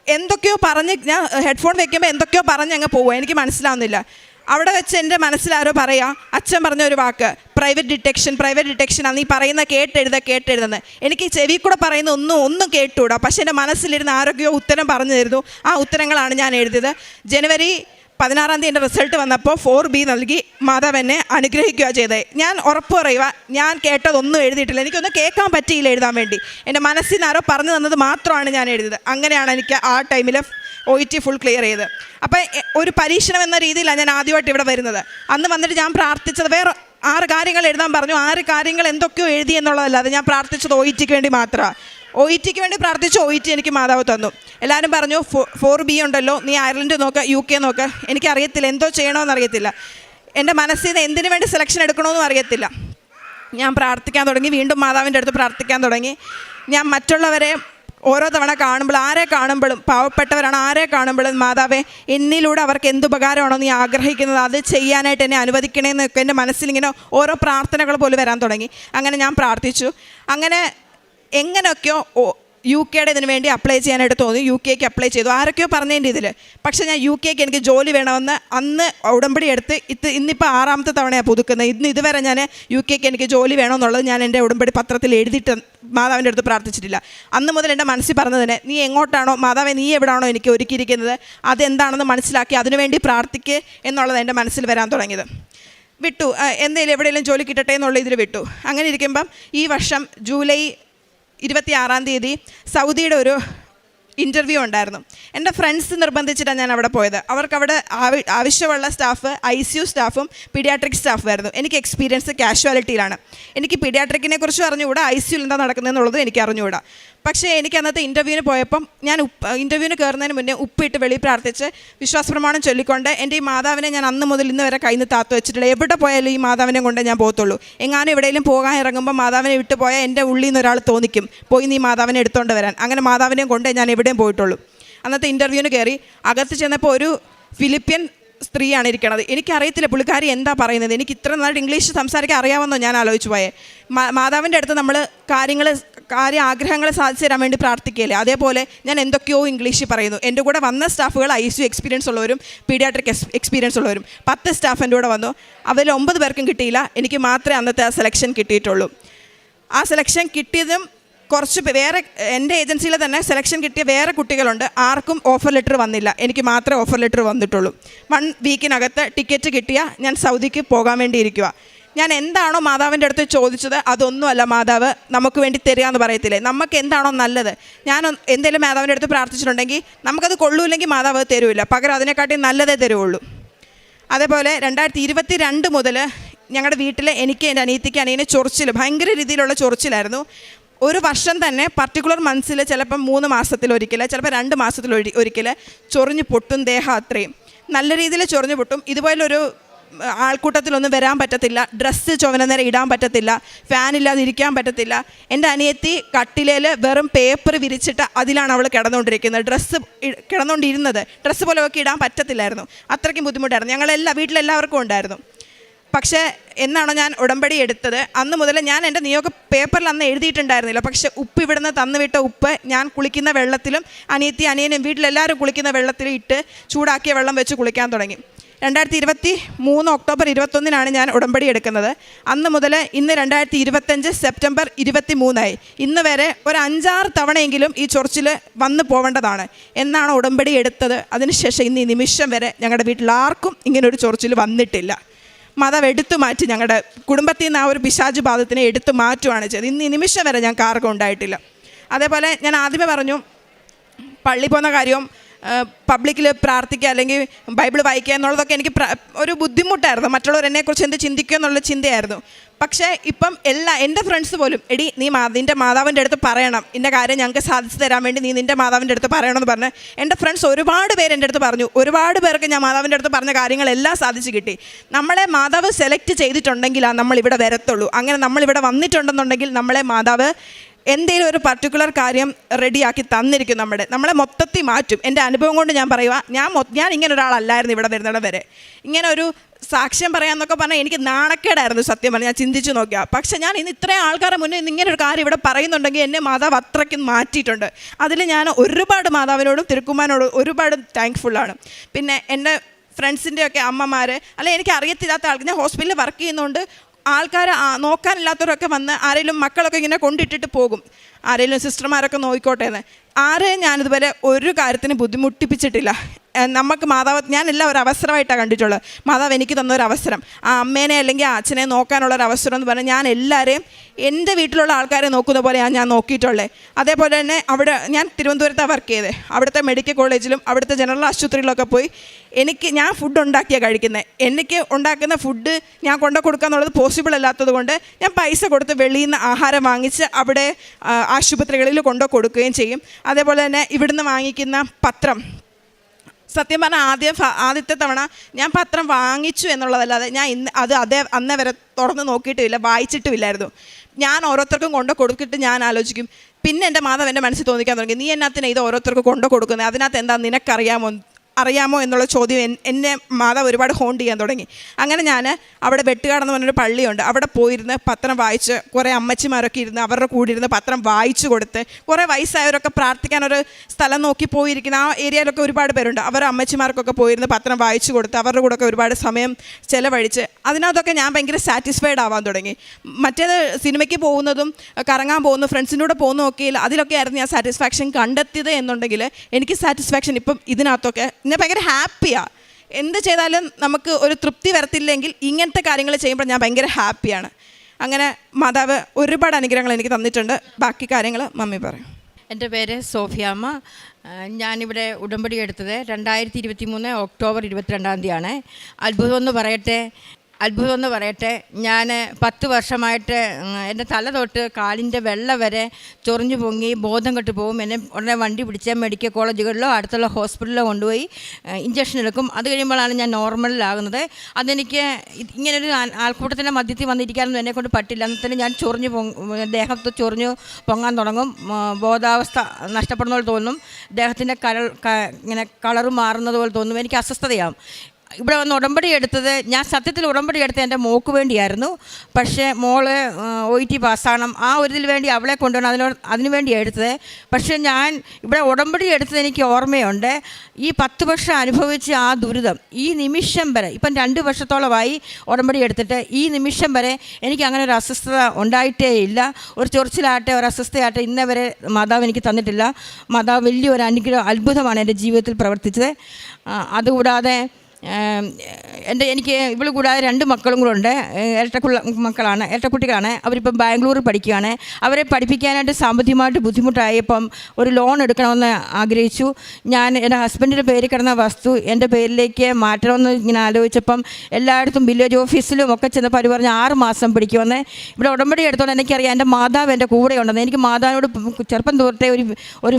എന്തൊക്കെയോ പറഞ്ഞ് ഞാൻ ഹെഡ്ഫോൺ വെക്കുമ്പോൾ എന്തൊക്കെയോ പറഞ്ഞ് അങ്ങ് പോവുക എനിക്ക് മനസ്സിലാവുന്നില്ല. അവിടെ വെച്ച് എന്റെ മനസ്സിലാരോ പറയാ. അച്ഛൻ പറഞ്ഞ ഒരു വാക്ക് പ്രൈവറ്റ് ഡിറ്റക്ഷൻ പ്രൈവറ്റ് ഡിറ്റക്ഷൻ ആണ്. നീ പറയുന്ന കേട്ടെഴുത കേട്ടെഴുതുന്നത് എനിക്ക് ചെവി കൂടെ പറയുന്ന ഒന്നും ഒന്നും കേട്ടുകൂടാ പക്ഷേ എന്റെ മനസ്സിലിരുന്ന് ആരോഗ്യോ ഉത്തരം പറഞ്ഞു തരുന്നു. ആ ഉത്തരങ്ങളാണ് ഞാൻ എഴുതിയത്. ജനുവരി പതിനാറാം തീയതി എന്റെ റിസൾട്ട് വന്നപ്പോൾ ഫോർ ബി നൽകി. മാതാവ് എന്നെ അനുഗ്രഹിക്കുക ചെയ്തത് ഞാൻ ഉറപ്പ് പറയുക ഞാൻ കേട്ടതൊന്നും എഴുതിയിട്ടില്ല. എനിക്കൊന്നും കേൾക്കാൻ പറ്റിയില്ല എഴുതാൻ വേണ്ടി. എന്റെ മനസ്സിൽ നിന്ന് ആരോ പറഞ്ഞു തന്നത് മാത്രമാണ് ഞാൻ എഴുതിയത്. അങ്ങനെയാണ് എനിക്ക് ആ ടൈമിൽ O E T full clear ചെയ്ത് അപ്പം ഒരു പരീക്ഷണം എന്ന രീതിയിലാണ് ഞാൻ ആദ്യമായിട്ട് ഇവിടെ വരുന്നത്. അന്ന് വന്നിട്ട് ഞാൻ പ്രാർത്ഥിച്ചത് വേറെ ആറ് കാര്യങ്ങൾ എഴുതാൻ പറഞ്ഞു. ആറ് കാര്യങ്ങൾ എന്തൊക്കെയോ എഴുതി എന്നുള്ളതല്ല. എന്നുള്ളതല്ലാതെ ഞാൻ പ്രാർത്ഥിച്ചത് ഒ ഇറ്റിക്ക് വേണ്ടി മാത്രമാണ് ഒ ഇറ്റിക്ക് വേണ്ടി പ്രാർത്ഥിച്ച് ഒ ഇറ്റി എനിക്ക് മാതാവ് തന്നു. എല്ലാവരും പറഞ്ഞു ഫോർ ബി ഉണ്ടല്ലോ. നീ അയർലൻഡ് നോക്ക് യു കെ നോക്ക്. എനിക്കറിയത്തില്ല. എന്തോ ചെയ്യണമെന്ന് അറിയത്തില്ല. എന്റെ മനസ്സിൽ നിന്ന് എന്തിനു വേണ്ടി സെലക്ഷൻ എടുക്കണമെന്നും അറിയത്തില്ല. ഞാൻ പ്രാർത്ഥിക്കാൻ തുടങ്ങി. വീണ്ടും മാതാവിന്റെ അടുത്ത് പ്രാർത്ഥിക്കാൻ തുടങ്ങി. ഞാൻ മറ്റുള്ളവരെ ഓരോ തവണ കാണുമ്പോൾ ആരെ കാണുമ്പോഴും പാവപ്പെട്ടവരാണ് ആരെ കാണുമ്പോഴും മാതാവേ എന്നിലൂടെ അവർക്ക് എന്ത് ഉപകാരമാണോ നീ ആഗ്രഹിക്കുന്നത് അത് ചെയ്യാനായിട്ട് എന്നെ അനുവദിക്കണേന്നൊക്കെ എന്റെ മനസ്സിലിങ്ങനെ ഓരോ പ്രാർത്ഥനകൾ പോലും വരാൻ തുടങ്ങി. അങ്ങനെ ഞാൻ പ്രാർത്ഥിച്ചു. അങ്ങനെ എങ്ങനെയൊക്കെയോ യു കെയുടെ ഇതിന് വേണ്ടി അപ്ലൈ ചെയ്യാനായിട്ട് തോന്നി. യു കെക്ക് അപ്ലൈ ചെയ്തു. ആരൊക്കെയോ പറഞ്ഞതിന്റെ ഇതിൽ പക്ഷേ ഞാൻ യു കെക്ക് എനിക്ക് ജോലി വേണമെന്ന് അന്ന് ഉടമ്പടി എടുത്ത് ഇത് ഇന്നിപ്പോൾ ആറാമത്തെ തവണയാണ് പുതുക്കുന്നത്. ഇന്ന് ഇതുവരെ ഞാൻ യു കെക്ക് എനിക്ക് ജോലി വേണമെന്നുള്ളത് ഞാൻ എന്റെ ഉടമ്പടി പത്രത്തിൽ എഴുതിയിട്ട് മാതാവിന്റെ അടുത്ത് പ്രാർത്ഥിച്ചിട്ടില്ല. അന്ന് മുതൽ എന്റെ മനസ്സിൽ പറഞ്ഞതിന് നീ എങ്ങോട്ടാണോ മാതാവെ നീ എവിടാണോ എനിക്ക് ഒരുക്കിയിരിക്കുന്നത്? അതെന്താണെന്ന് മനസ്സിലാക്കി അതിനുവേണ്ടി പ്രാർത്ഥിക്ക് എന്നുള്ളത് എന്റെ മനസ്സിൽ വരാൻ തുടങ്ങിയത്. വിട്ടു. എന്തെങ്കിലും എവിടെയെങ്കിലും ജോലി കിട്ടട്ടെ എന്നുള്ള ഇതിൽ വിട്ടു. അങ്ങനെ ഇരിക്കുമ്പം ഈ വർഷം ജൂലൈ ഇരുപത്തിയാറാം തീയതി സൗദിയുടെ ഒരു ഇന്റർവ്യൂ ഉണ്ടായിരുന്നു. എന്റെ ഫ്രണ്ട്സ് നിർബന്ധിച്ചിട്ടാണ് ഞാൻ അവിടെ പോയത്. അവർക്ക് അവിടെ ആവ- ആവശ്യമുള്ള സ്റ്റാഫ് ഐ സി യു സ്റ്റാഫും പീഡിയാട്രിക് സ്റ്റാഫുമായിരുന്നു എനിക്ക് എക്സ്പീരിയൻസ് കാഷ്വാലിറ്റിയിലാണ് എനിക്ക് പീഡിയാട്രിക്കിനെ കുറിച്ച് അറിഞ്ഞുകൂടാ? ഐ സി സിയുൽ എന്താ നടക്കുന്നതെന്നുള്ളത് എനിക്ക് അറിഞ്ഞുകൂടാ. പക്ഷേ എനിക്ക് അന്നത്തെ ഇന്റർവ്യൂവിന് പോയപ്പം ഞാൻ ഉപ്പ് ഇന്റർവ്യൂവിന് കയറുന്നതിന് മുന്നേ ഉപ്പിട്ട് വെളി പ്രാർത്ഥിച്ച് വിശ്വാസപ്രമാണം ചൊല്ലിക്കൊണ്ട് എന്റെ ഈ മാതാവിനെ ഞാൻ അന്ന് മുതൽ ഇന്ന് വരെ കയ്യിൽ നിന്ന് താത്തു വെച്ചിട്ടില്ല. എവിടെ പോയാലും ഈ മാതാവിനെ കൊണ്ടേ ഞാൻ പോകത്തുള്ളൂ. എങ്ങാനും എവിടെയെങ്കിലും പോകാൻ ഇറങ്ങുമ്പോൾ മാതാവിനെ വിട്ടു പോയാൽ എന്റെ ഉള്ളിൽ നിന്ന് ഒരാൾ തോന്നിക്കും. പോയി നീ മാതാവിനെ എടുത്തുകൊണ്ട് വരാൻ. അങ്ങനെ മാതാവിനെയും കൊണ്ടേ ഞാൻ എവിടെയും പോയിട്ടുള്ളൂ. അന്നത്തെ ഇന്റർവ്യൂവിന് കയറി അകത്ത് ചെന്നപ്പോൾ ഒരു ഫിലിപ്പിയൻ സ്ത്രീയാണ് ഇരിക്കണത്. എനിക്കറിയത്തില്ല പുള്ളിക്കാരി എന്താ പറയുന്നത്. എനിക്ക് ഇത്ര നന്നായിട്ട് ഇംഗ്ലീഷ് സംസാരിക്കാൻ അറിയാമെന്നോ ഞാൻ ആലോചിച്ചു പോയേ. മാതാവിന്റെ അടുത്ത് നമ്മൾ കാര്യങ്ങൾ കാര്യ ആഗ്രഹങ്ങൾ സാധിച്ചു തരാൻ വേണ്ടി പ്രാർത്ഥിക്കുകയില്ലേ? അതേപോലെ ഞാൻ എന്തൊക്കെയോ ഇംഗ്ലീഷിൽ പറയുന്നു. എന്റെ കൂടെ വന്ന സ്റ്റാഫുകൾ ഐ സി എക്സ്പീരിയൻസ് ഉള്ളവരും പീഡിയാട്രിക് എക്സ്പീരിയൻസ് ഉള്ളവരും പത്ത് സ്റ്റാഫ് എന്റെ കൂടെ വന്നു. അവരിൽ ഒമ്പത് പേർക്കും കിട്ടിയില്ല. എനിക്ക് മാത്രമേ അന്നത്തെ ആ സെലക്ഷൻ കിട്ടിയിട്ടുള്ളൂ. ആ സെലക്ഷൻ കിട്ടിയതും കുറച്ച് വേറെ എന്റെ ഏജൻസിയിൽ തന്നെ സെലക്ഷൻ കിട്ടിയ വേറെ കുട്ടികളുണ്ട്. ആർക്കും ഓഫർ ലെറ്റർ വന്നില്ല. എനിക്ക് മാത്രമേ ഓഫർ ലെറ്റർ വന്നിട്ടുള്ളൂ. വൺ വീക്കിനകത്ത് ടിക്കറ്റ് കിട്ടിയ ഞാൻ സൗദിക്ക് പോകാൻ വേണ്ടി ഇരിക്കുക ഞാൻ എന്താണോ മാതാവിന്റെ അടുത്ത് ചോദിച്ചത് അതൊന്നുമല്ല മാതാവ് നമുക്ക് വേണ്ടി തരിക എന്ന് പറയത്തില്ലേ? നമുക്ക് എന്താണോ നല്ലത്. ഞാൻ എന്തെങ്കിലും മാതാവിന്റെ അടുത്ത് പ്രാർത്ഥിച്ചിട്ടുണ്ടെങ്കിൽ നമുക്കത് കൊള്ളൂല്ലെങ്കിൽ മാതാവ് അത് തരൂല്ല പകരം അതിനെക്കാട്ടി നല്ലതേ തരുള്ളൂ അതേപോലെ രണ്ടായിരത്തി ഇരുപത്തി രണ്ട് മുതൽ ഞങ്ങളുടെ വീട്ടിൽ എനിക്ക് എന്റെ അനിയത്തിക്ക് അനിയന് ചൊറിച്ചിൽ ഭയങ്കര രീതിയിലുള്ള ചൊറിച്ചിലായിരുന്നു. ഒരു വർഷം തന്നെ പർട്ടിക്കുലർ മന്ത്സിൽ ചിലപ്പം മൂന്ന് മാസത്തിലൊരിക്കൽ ചിലപ്പോൾ രണ്ട് മാസത്തിലൊരി ഒരിക്കൽ ചൊറിഞ്ഞ് പൊട്ടും ദേഹം അത്രയും. നല്ല രീതിയിൽ ചൊറിഞ്ഞ് പൊട്ടും. ഇതുപോലൊരു ആൾക്കൂട്ടത്തിലൊന്നും വരാൻ പറ്റത്തില്ല. ഡ്രസ്സ് ചുവന നേരെ ഇടാൻ പറ്റത്തില്ല. ഫാനില്ലാതെ ഇരിക്കാൻ പറ്റത്തില്ല. എന്റെ അനിയത്തി കട്ടിലേൽ വെറും പേപ്പർ വിരിച്ചിട്ട് അതിലാണ് അവൾ കിടന്നുകൊണ്ടിരിക്കുന്നത്. ഡ്രസ്സ് കിടന്നുകൊണ്ടിരുന്നത്. ഡ്രസ്സ് പോലെ ഒക്കെ ഇടാൻ പറ്റത്തില്ലായിരുന്നു. അത്രയ്ക്കും ബുദ്ധിമുട്ടായിരുന്നു. ഞങ്ങളെല്ലാ വീട്ടിലെല്ലാവർക്കും ഉണ്ടായിരുന്നു. പക്ഷേ എന്നാണോ ഞാൻ ഉടമ്പടി എടുത്തത്? അന്ന് മുതൽ ഞാൻ എന്റെ നിയോഗ പേപ്പറിൽ അന്ന് എഴുതിയിട്ടുണ്ടായിരുന്നില്ല. പക്ഷെ ഉപ്പ് ഇവിടുന്ന് തന്നുവിട്ട ഉപ്പ് ഞാൻ കുളിക്കുന്ന വെള്ളത്തിലും അനിയത്തി അനിയനും വീട്ടിലെല്ലാവരും കുളിക്കുന്ന വെള്ളത്തിലും ഇട്ട് ചൂടാക്കിയ വെള്ളം വെച്ച് കുളിക്കാൻ തുടങ്ങി. രണ്ടായിരത്തി ഇരുപത്തി മൂന്ന് ഒക്ടോബർ ഇരുപത്തൊന്നിനാണ് ഞാൻ ഉടമ്പടി എടുക്കുന്നത്. അന്ന് മുതൽ ഇന്ന് രണ്ടായിരത്തി ഇരുപത്തഞ്ച് സെപ്റ്റംബർ ഇരുപത്തി മൂന്നായി ഇന്ന് വരെ ഒരു അഞ്ചാറ് തവണയെങ്കിലും ഈ ചൊറിച്ചിൽ വന്നു പോവേണ്ടതാണ്. എന്നാണ് ഉടമ്പടി എടുത്തത്. അതിനുശേഷം ഇന്ന് ഈ നിമിഷം വരെ ഞങ്ങളുടെ വീട്ടിൽ ആർക്കും ഇങ്ങനൊരു ചൊറിച്ചിൽ വന്നിട്ടില്ല. മതം എടുത്തു മാറ്റി ഞങ്ങളുടെ കുടുംബത്തിൽ നിന്ന് ആ ഒരു പിശാജ് എടുത്തു മാറ്റുകയാണ് ചെയ്തത്. ഇന്ന് ഈ നിമിഷം വരെ ഞങ്ങൾക്ക് ആർക്കും ഉണ്ടായിട്ടില്ല. അതേപോലെ ഞാൻ ആദ്യമേ പറഞ്ഞു പള്ളി പോകുന്ന കാര്യവും പബ്ലിക്കിൽ പ്രാർത്ഥിക്കുക അല്ലെങ്കിൽ ബൈബിൾ വായിക്കുക എന്നുള്ളതൊക്കെ എനിക്ക് ഒരു ബുദ്ധിമുട്ടായിരുന്നു. മറ്റുള്ളവർ എന്നെക്കുറിച്ച് എന്ത് ചിന്തിക്കുക എന്നുള്ള ചിന്തയായിരുന്നു. പക്ഷേ ഇപ്പം എല്ലാ എന്റെ ഫ്രണ്ട്സ് പോലും എടി നീ മാ നിന്റെ മാതാവിന്റെ അടുത്ത് പറയണം. ഇന്ന കാര്യം ഞങ്ങൾക്ക് സാധിച്ചു തരാൻ വേണ്ടി നീ നിന്റെ മാതാവിന്റെ അടുത്ത് പറയണമെന്ന് പറഞ്ഞ് എന്റെ ഫ്രണ്ട്സ് ഒരുപാട് പേര് എന്റെ അടുത്ത് പറഞ്ഞു. ഒരുപാട് പേർക്ക് ഞാൻ മാതാവിന്റെ അടുത്ത് പറഞ്ഞ കാര്യങ്ങളെല്ലാം സാധിച്ചു കിട്ടി. നമ്മളെ മാതാവ് സെലക്ട് ചെയ്തിട്ടുണ്ടെങ്കിലാണ് നമ്മൾ ഇവിടെ വരത്തുള്ളൂ. അങ്ങനെ നമ്മളിവിടെ വന്നിട്ടുണ്ടെന്നുണ്ടെങ്കിൽ നമ്മളെ മാതാവ് എന്തെങ്കിലും ഒരു പർട്ടിക്കുലർ കാര്യം റെഡിയാക്കി തന്നിരിക്കും നമ്മുടെ. നമ്മളെ മൊത്തത്തിൽ മാറ്റും. എന്റെ അനുഭവം കൊണ്ട് ഞാൻ പറയുക ഞാൻ ഞാൻ ഇങ്ങനെ ഒരാളല്ലായിരുന്നു ഇവിടെ വരുന്നിടം വരെ. ഇങ്ങനെ ഒരു സാക്ഷ്യം പറയാമെന്നൊക്കെ പറഞ്ഞാൽ എനിക്ക് നാണക്കേടായിരുന്നു സത്യം പറഞ്ഞാൽ. ഞാൻ ചിന്തിച്ചു നോക്കിയാൽ പക്ഷേ ഞാൻ ഇന്ന് ഇത്രയും ആൾക്കാരുടെ മുന്നിൽ ഇങ്ങനെ ഒരു കാര്യം ഇവിടെ പറയുന്നുണ്ടെങ്കിൽ എന്നെ മാതാവ് അത്രയ്ക്കും മാറ്റിയിട്ടുണ്ട്. അതിൽ ഞാൻ ഒരുപാട് മാതാവിനോടും തിരുക്കുമാനോടും ഒരുപാട് താങ്ക്ഫുള്ളാണ് പിന്നെ എന്റെ ഫ്രണ്ട്സിന്റെയൊക്കെ അമ്മമാർ അല്ലെ എനിക്ക് അറിയത്തില്ലാത്ത ആൾക്ക് ഞാൻ ഹോസ്പിറ്റലിൽ വർക്ക് ചെയ്യുന്നതുകൊണ്ട് ആൾക്കാർ നോക്കാനില്ലാത്തവരൊക്കെ വന്ന് ആരെങ്കിലും മക്കളൊക്കെ ഇങ്ങനെ കൊണ്ടിട്ടിട്ട് പോകും. ആരെങ്കിലും സിസ്റ്റർമാരൊക്കെ നോക്കിക്കോട്ടെ എന്ന്. ആരെയും ഞാനിതുവരെ ഒരു കാര്യത്തിന് ബുദ്ധിമുട്ടിപ്പിച്ചിട്ടില്ല. നമുക്ക് മാതാവ് ഞാൻ എല്ലാം ഒരു അവസരമായിട്ടാണ് കണ്ടിട്ടുള്ളത്. മാതാവ് എനിക്ക് തന്ന ഒരു അവസരം. ആ അമ്മേനെ അല്ലെങ്കിൽ ആ അച്ഛനെ നോക്കാനുള്ള ഒരു അവസരം എന്ന് പറഞ്ഞാൽ ഞാൻ എല്ലാവരെയും എന്റെ വീട്ടിലുള്ള ആൾക്കാരെ നോക്കുന്ന പോലെയാണ് ഞാൻ നോക്കിയിട്ടുള്ളത് അതേപോലെ തന്നെ അവിടെ ഞാൻ തിരുവനന്തപുരത്താണ് വർക്ക് ചെയ്തത് അവിടുത്തെ മെഡിക്കൽ കോളേജിലും അവിടുത്തെ ജനറൽ ആശുപത്രിയിലൊക്കെ പോയി എനിക്ക് ഞാൻ ഫുഡ് ഉണ്ടാക്കിയാണ് കഴിക്കുന്നത് എനിക്ക് ഉണ്ടാക്കുന്ന ഫുഡ് ഞാൻ കൊണ്ടു കൊടുക്കുക എന്നുള്ളത് പോസിബിൾ അല്ലാത്തത് കൊണ്ട് ഞാൻ പൈസ കൊടുത്ത് വെളിയിൽ നിന്ന് ആഹാരം വാങ്ങിച്ച് അവിടെ ആശുപത്രികളിൽ കൊണ്ടു കൊടുക്കുകയും ചെയ്യും. അതേപോലെ തന്നെ ഇവിടുന്ന് വാങ്ങിക്കുന്ന പത്രം സത്യം പറഞ്ഞാൽ ആദ്യം ആദ്യത്തെ തവണ ഞാൻ പത്രം വാങ്ങിച്ചു എന്നുള്ളതല്ലാതെ ഞാൻ ഇന്ന് അത് അതേ അന്നേ വരെ തുറന്ന് നോക്കിയിട്ടുമില്ല വായിച്ചിട്ടുമില്ലായിരുന്നു. ഞാൻ ഓരോരുത്തർക്കും കൊണ്ട് കൊടുത്തിട്ട് ഞാൻ ആലോചിക്കും പിന്നെ എന്റെ മാതാവ് എന്റെ മനസ്സിൽ തോന്നിക്കാൻ തുടങ്ങി നീ എന്നാത്തിനെ ഇത് ഓരോരുത്തർക്ക് കൊണ്ട് കൊടുക്കുന്നത് അതിനകത്ത് എന്താ നിനക്കറിയാമോ? അറിയാമോ എന്നുള്ള ചോദ്യം എന്നെ മാതാവ് ഒരുപാട് ഹോണ്ട് ചെയ്യാൻ തുടങ്ങി. അങ്ങനെ ഞാൻ അവിടെ വെട്ടുകാടെന്ന് പറഞ്ഞൊരു പള്ളിയുണ്ട്. അവിടെ പോയിരുന്ന് പത്രം വായിച്ച് കുറേ അമ്മച്ചിമാരൊക്കെ ഇരുന്ന് അവരുടെ കൂടെ ഇരുന്ന് പത്രം വായിച്ചു കൊടുത്ത് കുറേ വയസ്സായവരൊക്കെ പ്രാർത്ഥിക്കാനൊരു സ്ഥലം നോക്കി പോയിരിക്കുന്ന ആ ഏരിയയിലൊക്കെ ഒരുപാട് പേരുണ്ട്. അവരുടെ അമ്മച്ചിമാർക്കൊക്കെ പോയിരുന്ന് പത്രം വായിച്ചു കൊടുത്ത് അവരുടെ കൂടെ ഒക്കെ ഒരുപാട് സമയം ചിലവഴിച്ച് അതിനകത്തൊക്കെ ഞാൻ ഭയങ്കര സാറ്റിസ്ഫൈഡ് ആവാൻ തുടങ്ങി. മറ്റേത് സിനിമയ്ക്ക് പോകുന്നതും കറങ്ങാൻ പോകുന്നു ഫ്രണ്ട്സിന്റെ കൂടെ പോകുന്നതൊക്കെ അതിലൊക്കെ ആയിരുന്നു ഞാൻ സാറ്റിസ്ഫാക്ഷൻ കണ്ടെത്തിയത് എന്നുണ്ടെങ്കിൽ എനിക്ക് സാറ്റിസ്ഫാക്ഷൻ ഇപ്പം ഇതിനകത്തൊക്കെ ഞാൻ ഭയങ്കര ഹാപ്പിയാണ് എന്ത് ചെയ്താലും നമുക്ക് ഒരു തൃപ്തി വരത്തില്ലെങ്കിൽ ഇങ്ങനത്തെ കാര്യങ്ങൾ ചെയ്യുമ്പോൾ ഞാൻ ഭയങ്കര ഹാപ്പിയാണ്. അങ്ങനെ മാതാവ് ഒരുപാട് അനുഗ്രഹങ്ങൾ എനിക്ക് തന്നിട്ടുണ്ട്. ബാക്കി കാര്യങ്ങൾ മമ്മി പറയും. എന്റെ പേര് സോഫിയാമ്മ ഞാനിവിടെ ഉടമ്പടി എടുത്തത് രണ്ടായിരത്തി ഇരുപത്തി മൂന്ന് ഒക്ടോബർ ഇരുപത്തിരണ്ടാം തീയതിയാണ്. അത്ഭുതം എന്ന് പറയട്ടെ. അത്ഭുതം എന്ന് പറയട്ടെ. ഞാൻ പത്ത് വർഷമായിട്ട് എന്റെ തല തൊട്ട് കാലിന്റെ വെള്ള വരെ ചൊറിഞ്ഞു പൊങ്ങി ബോധം കെട്ട് പോകും. എന്നെ ഉടനെ വണ്ടി പിടിച്ച മെഡിക്കൽ കോളേജുകളിലോ അടുത്തുള്ള ഹോസ്പിറ്റലിലോ കൊണ്ടുപോയി ഇഞ്ചക്ഷൻ എടുക്കും. അത് കഴിയുമ്പോഴാണ് ഞാൻ നോർമലിലാകുന്നത് അതെനിക്ക് ഇങ്ങനൊരു ആൾ- ആൾക്കൂട്ടത്തിന്റെ മധ്യത്തിൽ വന്നിരിക്കാനൊന്നും എന്നെ കൊണ്ട് പറ്റില്ല. അന്നത്തെ ഞാൻ ചൊറിഞ്ഞു പൊങ്ങ ദേഹത്ത് ചൊറിഞ്ഞു പൊങ്ങാൻ തുടങ്ങും. ബോധാവസ്ഥ നഷ്ടപ്പെടുന്ന പോലെ തോന്നും. ദേഹത്തിന്റെ കരൾ ഇങ്ങനെ കളറ് മാറുന്നത് പോലെ തോന്നും. എനിക്ക് അസ്വസ്ഥതയാവും. ഇവിടെ വന്ന് ഉടമ്പടി എടുത്തത് ഞാൻ സത്യത്തിൽ ഉടമ്പടി എടുത്ത് എന്റെ മോക്ക് വേണ്ടിയായിരുന്നു. പക്ഷേ മോൾ ഒ ടി പാസ്സാകണം. ആ ഒരു വേണ്ടി അവളെ കൊണ്ടുവരണം അതിനോ അതിനു വേണ്ടിയാണ് എടുത്തത്. പക്ഷേ ഞാൻ ഇവിടെ ഉടമ്പടി എടുത്തത് എനിക്ക് ഓർമ്മയുണ്ട്. ഈ പത്ത് വർഷം അനുഭവിച്ച ആ ദുരിതം ഈ നിമിഷം വരെ ഇപ്പം രണ്ട് വർഷത്തോളമായി ഉടമ്പടി എടുത്തിട്ട് ഈ നിമിഷം വരെ എനിക്ക് അങ്ങനെ ഒരു അസ്വസ്ഥത ഉണ്ടായിട്ടേ ഇല്ല. ഒരു ചൊറിച്ചിലാട്ടെ ഒരു അസ്വസ്ഥയാട്ടെ ഇന്നവരെ മാതാവ് എനിക്ക് തന്നിട്ടില്ല. മാതാവ് വലിയൊരു അനുഗ്രഹം അത്ഭുതമാണ് എന്റെ ജീവിതത്തിൽ പ്രവർത്തിച്ചത്. അതുകൂടാതെ എന്റെ എനിക്ക് ഇവൾ കൂടാതെ രണ്ട് മക്കളും കൂടെ ഉണ്ട്. ഇരട്ടക്കുള്ള മക്കളാണ് ഇരട്ടക്കുട്ടികളാണ് അവരിപ്പം ബാംഗ്ലൂരിൽ പഠിക്കുകയാണ്. അവരെ പഠിപ്പിക്കാനായിട്ട് സാമ്പത്തികമായിട്ട് ബുദ്ധിമുട്ടായപ്പം ഒരു ലോൺ എടുക്കണമെന്ന് ആഗ്രഹിച്ചു. ഞാൻ എന്റെ ഹസ്ബൻഡിന്റെ പേരിൽ കിടന്ന വസ്തു എന്റെ പേരിലേക്ക് മാറ്റണമെന്ന് ഇങ്ങനെ ആലോചിച്ചപ്പം എല്ലായിടത്തും വില്ലേജ് ഓഫീസിലും ഒക്കെ ചെന്നപ്പോൾ അവർ പറഞ്ഞ് ആറ് മാസം പിടിക്കുമെന്ന്. ഇവിടെ ഉടമ്പടി എടുത്തോണ്ട് എനിക്കറിയാം എന്റെ മാതാവ് എന്റെ കൂടെ ഉണ്ടെന്ന് എനിക്ക് മാതാവിനോട് ചെറുപ്പം തോട്ടെ ഒരു ഒരു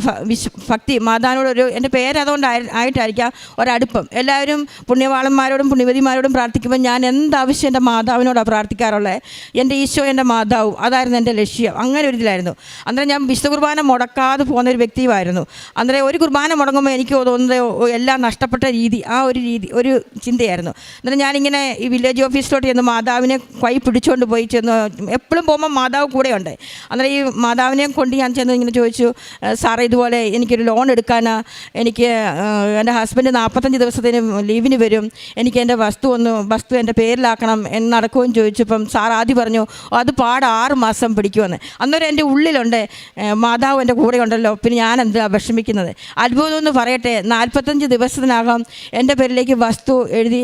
ഭക്തി. മാതാവിനോട് ഒരു എന്റെ പേര് അതുകൊണ്ട് ആയിട്ടായിരിക്കാം ഒരടുപ്പം. എല്ലാവരും പുണ്യവാളന്മാരോടും പുണ്യവതിമാരോടും പ്രാർത്ഥിക്കുമ്പോൾ ഞാൻ എന്താവശ്യം എന്റെ മാതാവിനോടാണ് പ്രാർത്ഥിക്കാറുള്ളത്? എന്റെ ഈശോ എന്റെ മാതാവും അതായിരുന്നു എന്റെ ലക്ഷ്യം. അങ്ങനെ ഒരു ഇതിലായിരുന്നു. അന്നേരം ഞാൻ വിശുദ്ധ കുർബാന മുടക്കാതെ പോകുന്ന ഒരു വ്യക്തിയുമായിരുന്നു. അന്നേരം ഒരു കുർബാന മുടങ്ങുമ്പോൾ എനിക്ക് തോന്നുന്നത് എല്ലാം നഷ്ടപ്പെട്ട രീതി ആ ഒരു രീതി ഒരു ചിന്തയായിരുന്നു. അന്നേരം ഞാനിങ്ങനെ ഈ വില്ലേജ് ഓഫീസിലോട്ട് ചെന്ന് മാതാവിനെ കൈ പിടിച്ചുകൊണ്ട് പോയി ചെന്ന് എപ്പോഴും പോകുമ്പോൾ മാതാവ് കൂടെയുണ്ട്. അന്നേരം ഈ മാതാവിനെ കൊണ്ട് ഞാൻ ചെന്ന് ഇങ്ങനെ ചോദിച്ചു "ഏ, സാറേ ഇതുപോലെ എനിക്കൊരു ലോൺ എടുക്കാനാണ് എനിക്ക് എന്റെ ഹസ്ബൻഡ് നാൽപ്പത്തഞ്ച് ദിവസത്തിന് ലീവിന് വരും. എനിക്ക് എന്റെ വസ്തു ഒന്ന് വസ്തു എന്റെ പേരിലാക്കണം എന്ന് നടക്കുകയും ചോദിച്ചപ്പം സാർ ആദ്യം പറഞ്ഞു അത് പാട് ആറ് മാസം പിടിക്കുമെന്ന്. അന്നേരം എന്റെ ഉള്ളിലുണ്ട് മാതാവ് എന്റെ കൂടെ ഉണ്ടല്ലോ പിന്നെ ഞാൻ എന്താ വിഷമിക്കുന്നത്? അത്ഭുതം എന്ന് പറയട്ടെ നാൽപ്പത്തഞ്ച് ദിവസത്തിനകം എന്റെ പേരിലേക്ക് വസ്തു എഴുതി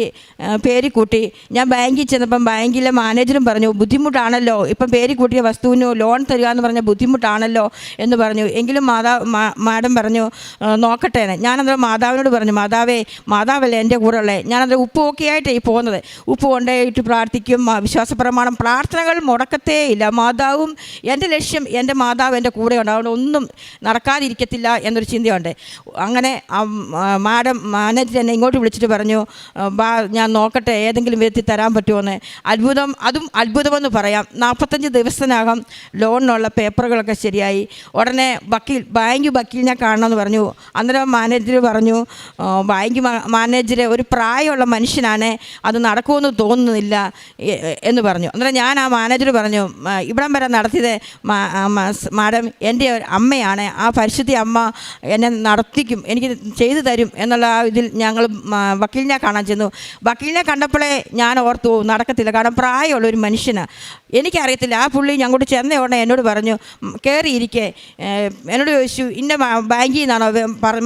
പേര് കൂട്ടി ഞാൻ ബാങ്കിൽ ചെന്നപ്പം ബാങ്കിലെ മാനേജറും പറഞ്ഞു ബുദ്ധിമുട്ടാണല്ലോ ഇപ്പം പേര് കൂട്ടിയ വസ്തുവിന് ലോൺ തരിക എന്ന് പറഞ്ഞാൽ ബുദ്ധിമുട്ടാണല്ലോ എന്ന് പറഞ്ഞു. എങ്കിലും മാതാ മാ- മാഡം പറഞ്ഞു നോക്കട്ടെ ഞാൻ മാതാവിനോട് പറഞ്ഞു മാതാവേ മാതാവല്ലേ എന്റെ കൂടെ ഉള്ളത് ഞാനത് ഉപ്പ് ഒക്കെ ആയിട്ടേ പോകുന്നത്. ഉപ്പ് കൊണ്ടേയിട്ട് പ്രാർത്ഥിക്കും വിശ്വാസ പ്രമാണം പ്രാർത്ഥനകൾ മുടക്കത്തേ ഇല്ല. മാതാവും എന്റെ ലക്ഷ്യം എന്റെ മാതാവ് എന്റെ കൂടെ ഉണ്ട് അതുകൊണ്ട് ഒന്നും നടക്കാതിരിക്കത്തില്ല എന്നൊരു ചിന്തയുണ്ട്. അങ്ങനെ മാഡം മാനേജർ എന്നെ ഇങ്ങോട്ട് വിളിച്ചിട്ട് പറഞ്ഞു ബാ ഞാൻ നോക്കട്ടെ ഏതെങ്കിലും വിധത്തിൽ തരാൻ പറ്റുമോയെന്ന് അത്ഭുതം അതും അത്ഭുതമെന്ന് പറയാം. നാൽപ്പത്തഞ്ച് ദിവസത്തിനകം ലോണിനുള്ള പേപ്പറുകളൊക്കെ ശരിയായി. ഉടനെ വക്കീൽ ബാങ്ക് വക്കീലിനെ കാണണമെന്ന് പറഞ്ഞു. അന്നേരം മാനേജർ പറഞ്ഞു "ആ, ബാങ്ക് മാനേജരെ ഒരു പ്രായമുള്ള മനുഷ്യനാണ് അത് നടക്കുമെന്ന് തോന്നുന്നില്ല എന്ന് പറഞ്ഞു. അന്നേരം ഞാൻ ആ മാനേജർ പറഞ്ഞു "ആ, ഇവിടം വരെ നടത്തിയത് മാഡം എന്റെ അമ്മയാണ് ആ പരിശുദ്ധി അമ്മ എന്നെ നടത്തിക്കും എനിക്ക് ചെയ്തു തരും എന്നുള്ള ആ ഇതിൽ ഞങ്ങൾ വക്കീലിനെ കാണാൻ ചെന്നു. വക്കീലിനെ കണ്ടപ്പോഴേ ഞാൻ ഓർത്തു "ഓ, നടക്കത്തില്ല കാരണം പ്രായമുള്ള ഒരു മനുഷ്യനാണ് എനിക്കറിയത്തില്ല. ആ പുള്ളി ഞങ്ങോട്ട് ചെന്ന ഉടനെ എന്നോട് പറഞ്ഞു "ഉം, കയറിയിരിക്കെ എന്നോട് ചോദിച്ചു ഇന്ന ബാങ്കിൽ നിന്നാണോ?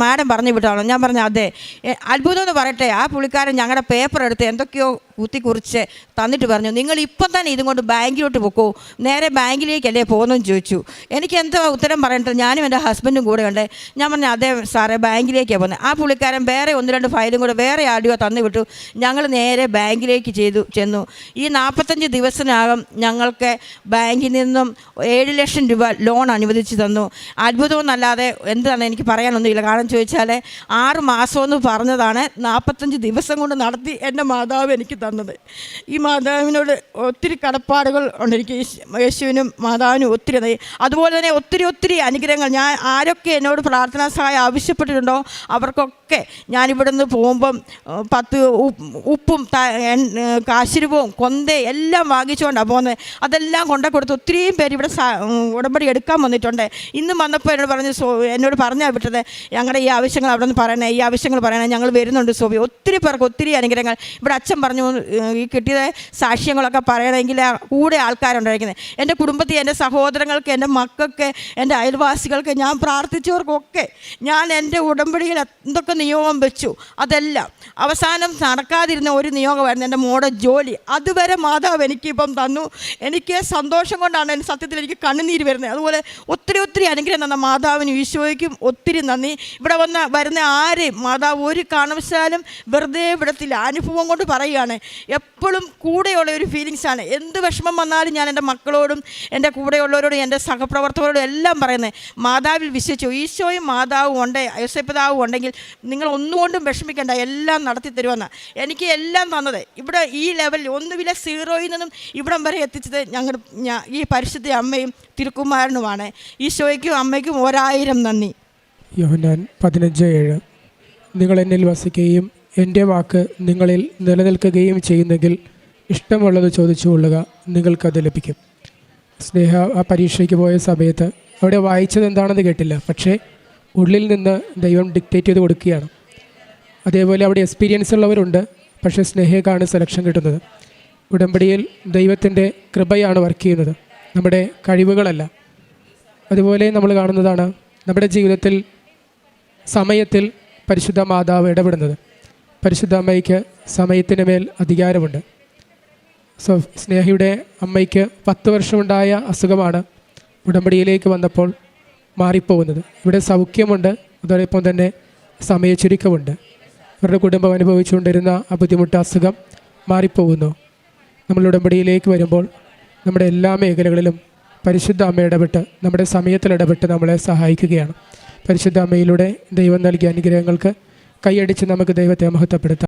മാഡം പറഞ്ഞു വിട്ടാണോ ഞാൻ പറഞ്ഞു അതെ. "ഏ, അത്ഭുതം എന്ന് പറയട്ടെ ആ പുള്ളിക്കാരൻ ഞങ്ങളുടെ പേപ്പർ എടുത്ത് എന്തൊക്കെയോ കുത്തി കുറിച്ച് തന്നിട്ട് പറഞ്ഞു നിങ്ങൾ ഇപ്പം തന്നെ ഇതും കൊണ്ട് ബാങ്കിലോട്ട് പോക്കോ. നേരെ ബാങ്കിലേക്കല്ലേ പോകുന്നതെന്ന് ചോദിച്ചു. എനിക്ക് എന്താ ഉത്തരം പറയട്ടെ ഞാനും എന്റെ ഹസ്ബൻഡും കൂടെ ഉണ്ട്. ഞാൻ പറഞ്ഞു അതെ സാറേ ബാങ്കിലേക്കാണ് പോകുന്നത് ആ പുള്ളിക്കാരൻ വേറെ ഒന്ന് രണ്ട് ഫയലും കൂടെ വേറെ ആഡിയോ തന്നു വിട്ടു. ഞങ്ങൾ നേരെ ബാങ്കിലേക്ക് ചെയ്തു ചെന്നു. ഈ നാൽപ്പത്തഞ്ച് ദിവസത്തിനകം ഞങ്ങൾക്ക് ബാങ്കിൽ നിന്നും ഏഴ് ലക്ഷം രൂപ ലോൺ അനുവദിച്ച് തന്നു. അത്ഭുതമൊന്നല്ലാതെ എന്താണ് എനിക്ക് പറയാനൊന്നുമില്ല. കാരണം ചോദിച്ചാൽ ആറ് മാസമെന്ന് പറഞ്ഞതാണ് നാൽപ്പത്തഞ്ച് ദിവസം കൊണ്ട് നടത്തി എന്റെ മാതാവ് എനിക്ക് തന്നത്. ഈ മാതാവിനോട് ഒത്തിരി കടപ്പാടുകൾ ഉണ്ട്. എനിക്ക് യേശു- യേശുവിനും മാതാവിനും ഒത്തിരി. അതുപോലെ തന്നെ ഒത്തിരി ഒത്തിരി അനുഗ്രഹങ്ങൾ. ഞാൻ ആരൊക്കെ എന്നോട് പ്രാർത്ഥനാ സഹായം ആവശ്യപ്പെട്ടിട്ടുണ്ടോ അവർക്കൊക്കെ ഞാൻ നിന്ന് പോകുമ്പം പത്ത് ഉപ്പും കാശിരുപവും കൊന്തേ എല്ലാം വാങ്ങിച്ചുകൊണ്ടാണ് പോകുന്നത്. അതെല്ലാം കൊണ്ടു കൊടുത്ത് ഒത്തിരിയും പേര് ഇവിടെ ഉടമ്പടി എടുക്കാൻ വന്നിട്ടുണ്ട്. ഇന്നും വന്നപ്പോൾ എന്നോട് പറഞ്ഞ് സോ എന്നോട് പറഞ്ഞാൽ വിട്ടത്. ഞങ്ങളുടെ ഈ ആവശ്യങ്ങൾ അവിടെ നിന്ന് പറയണേ ഈ ആവശ്യങ്ങൾ പറയണേ ഞങ്ങൾ വരുന്നുണ്ട് സോബി ഒത്തിരി പേർക്ക് ഒത്തിരി അനുഗ്രഹങ്ങൾ. ഇവിടെ അച്ഛൻ പറഞ്ഞു ഈ കിട്ടിയ സാക്ഷ്യങ്ങളൊക്കെ പറയണമെങ്കിൽ കൂടെ ആൾക്കാരുണ്ടായിരിക്കുന്നത്. എന്റെ കുടുംബത്തിൽ എന്റെ സഹോദരങ്ങൾക്ക് എന്റെ മക്കൾക്ക് എന്റെ അയൽവാസികൾക്ക് ഞാൻ പ്രാർത്ഥിച്ചവർക്കൊക്കെ ഞാൻ എന്റെ ഉടമ്പടിയിൽ എന്തൊക്കെ നിയോഗം വെച്ചു അതെല്ലാം. അവസാനം നടക്കാതിരുന്ന ഒരു നിയോഗമായിരുന്നു എന്റെ മോടെ ജോലി. അതുവരെ മാതാവ് എനിക്കിപ്പം തന്നു. എനിക്ക് സന്തോഷം കൊണ്ടാണ് എന്റെ സത്യത്തിൽ എനിക്ക് കണ്ണുനീര് വരുന്നത്. അതുപോലെ ഒത്തിരി ഒത്തിരി അനുഗ്രഹം തന്ന മാതാവിനും ഈശോയ്ക്കും ഒത്തിരി നന്ദി. ഇവിടെ വന്ന വരുന്ന ആരെയും മാതാവ് ഒരു കാരണവശാലും വെറുതെ വിടത്തില്ല. അനുഭവം കൊണ്ട് പറയുകയാണ്. എപ്പോഴും കൂടെയുള്ള ഒരു ഫീലിങ്സാണ് എന്ത് വിഷമം വന്നാലും ഞാൻ എന്റെ മക്കളോടും എന്റെ കൂടെയുള്ളവരോടും എന്റെ സഹപ്രവർത്തകരോടും എല്ലാം പറയുന്നത്. മാതാവിൽ വിശ്വസിച്ചു. ഈശോയും മാതാവും ഉണ്ട് യോസപിതാവും ഉണ്ടെങ്കിൽ നിങ്ങൾ ഒന്നുകൊണ്ടും വിഷമിക്കേണ്ട. എല്ലാം നടത്തി തരുമെന്ന് എനിക്ക് എല്ലാം തന്നത്. ഇവിടെ ഈ ലെവലിൽ ഒന്നുമില്ല സീറോയിൽ നിന്നും ഇവിടം വരെ എത്തിച്ചത് ഞങ്ങൾ ഈ പരിശുദ്ധ അമ്മയും തിരുക്കുമാരനുമാണ്. ഈശോയ്ക്കും അമ്മയ്ക്കും ഒരായിരം നന്ദി. യോഹന്നാൻ പതിനഞ്ച് ഏഴ്. നിങ്ങൾ എന്നിൽ വസിക്കുകയും എന്റെ വാക്ക് നിങ്ങളിൽ നിലനിൽക്കുകയും ചെയ്യുന്നെങ്കിൽ ഇഷ്ടമുള്ളത് ചോദിച്ചു കൊള്ളുക നിങ്ങൾക്കത് ലഭിക്കും. സ്നേഹ ആ പരീക്ഷയ്ക്ക് പോയ സമയത്ത് അവിടെ വായിച്ചത് എന്താണെന്ന് കേട്ടില്ല പക്ഷേ ഉള്ളിൽ നിന്ന് ദൈവം ഡിക്റ്റേറ്റ് ചെയ്ത് കൊടുക്കുകയാണ്. അതേപോലെ അവിടെ എക്സ്പീരിയൻസ് ഉള്ളവരുണ്ട് പക്ഷേ സ്നേഹക്കാണ് സെലക്ഷൻ കിട്ടുന്നത്. ഉടമ്പടിയിൽ ദൈവത്തിന്റെ കൃപയാണ് വർക്ക് ചെയ്യുന്നത്. നമ്മുടെ കഴിവുകളല്ല. അതുപോലെ നമ്മൾ കാണുന്നതാണ് നമ്മുടെ ജീവിതത്തിൽ സമയത്തിൽ പരിശുദ്ധ മാതാവ് ഇടപെടുന്നത്. പരിശുദ്ധ അമ്മയ്ക്ക് സമയത്തിന് മേൽ അധികാരമുണ്ട്. സോ സ്നേഹയുടെ അമ്മയ്ക്ക് പത്ത് വർഷമുണ്ടായ അസുഖമാണ് ഉടമ്പടിയിലേക്ക് വന്നപ്പോൾ മാറിപ്പോകുന്നത്. ഇവിടെ സൗഖ്യമുണ്ട് അതോടൊപ്പം തന്നെ സമയച്ചുരുക്കമുണ്ട്. ഇവരുടെ കുടുംബം അനുഭവിച്ചുകൊണ്ടിരുന്ന ആ ബുദ്ധിമുട്ട് അസുഖം മാറിപ്പോകുന്നു. നമ്മൾ ഉടമ്പടിയിലേക്ക് വരുമ്പോൾ നമ്മുടെ എല്ലാ മേഖലകളിലും പരിശുദ്ധ അമ്മ ഇടപെട്ട് നമ്മുടെ സമയത്തിൽ ഇടപെട്ട് നമ്മളെ സഹായിക്കുകയാണ്. പരിശുദ്ധ അമ്മയിലൂടെ ദൈവം നൽകിയ അനുഗ്രഹങ്ങൾക്ക് കൈയടിച്ച് നമുക്ക് ദൈവത്തെ മഹത്വപ്പെടുത്താം.